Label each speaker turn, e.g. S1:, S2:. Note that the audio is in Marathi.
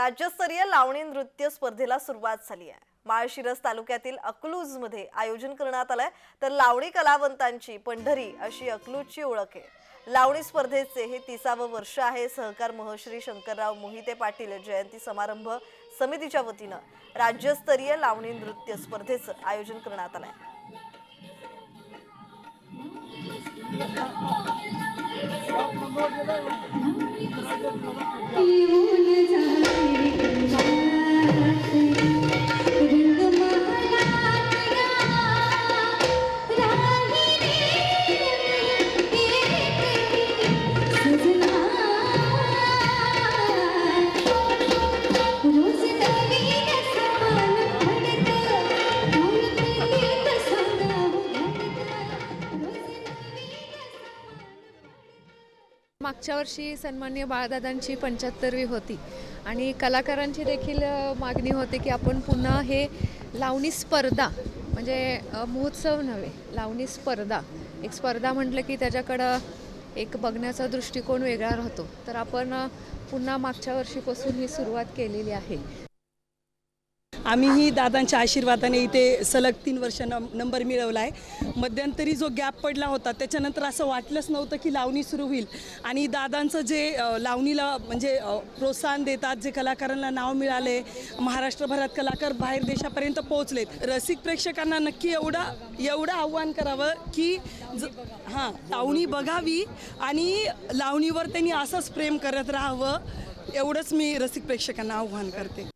S1: राज्यस्तरीय लावणी नृत्य स्पर्धेला सुरुवात झाली आहे. माळशिरस तालुक्यातील अकलूजमध्ये आयोजन करण्यात आलंय. तर लावणी कलावंतांची पंढरी अशी अकलूजची ओळख आहे. लावणी स्पर्धेचे हे तिसावं वर्ष आहे. सहकार महश्री शंकरराव मोहिते पाटील जयंती समारंभ समितीच्या वतीनं राज्यस्तरीय लावणी नृत्य स्पर्धेचं आयोजन करण्यात आलंय.
S2: मागच्या वर्षी सन्मान्य बाळदादांची पंच्याहत्तरवी होती. आणि कलाकारांची देखील मागणी होती की आपण पुन्हा हे लावणी स्पर्धा म्हणजे महोत्सव नव्हे लावणी स्पर्धा एक स्पर्धा म्हटलं की त्याच्याकडं एक बघण्याचा दृष्टिकोन वेगळा राहतो. तर आपण पुन्हा मागच्या वर्षीपासून ही सुरुवात केलेली आहे.
S3: आम्हीही दादांच्या आशीर्वादाने इथे सलग तीन वर्ष न नंबर मिळवला आहे मध्यंतरी जो गॅप पडला होता त्याच्यानंतर असं वाटलंच नव्हतं की लावणी सुरू होईल. आणि दादांचं जे लावणीला म्हणजे प्रोत्साहन देतात जे कलाकारांना नाव मिळाले महाराष्ट्रभरात कलाकार बाहेर देशापर्यंत पोहोचलेत. रसिक प्रेक्षकांना नक्की एवढा एवढं आव्हान करावं की ज हां लावणी बघावी आणि लावणीवर त्यांनी असंच प्रेम करत राहावं एवढंच मी रसिक प्रेक्षकांना आव्हान करते.